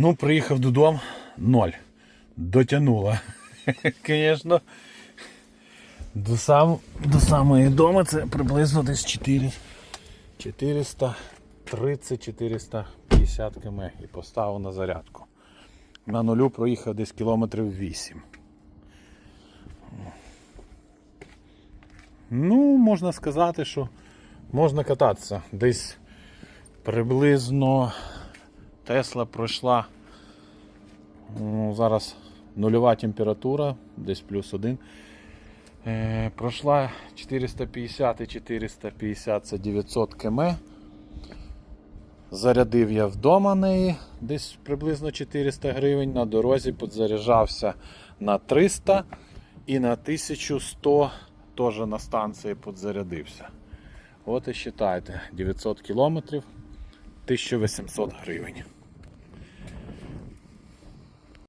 Ну, приїхав додому, ноль. Дотягнула. Звісно. До, сам, до самої дому це приблизно десь 4, 430-450 км і поставив на зарядку. На нулю проїхав десь кілометрів 8. Ну, можна сказати, що можна кататися. Десь приблизно Тесла пройшла. Ну, зараз нульова температура, десь плюс один. Е, пройшла 450 і 450 це 900 км. Зарядив я вдома неї десь приблизно 400 гривень. На дорозі підзаряджався на 300 і на 1100 теж на станції підзарядився. От і вважайте, 900 км 1800 гривень.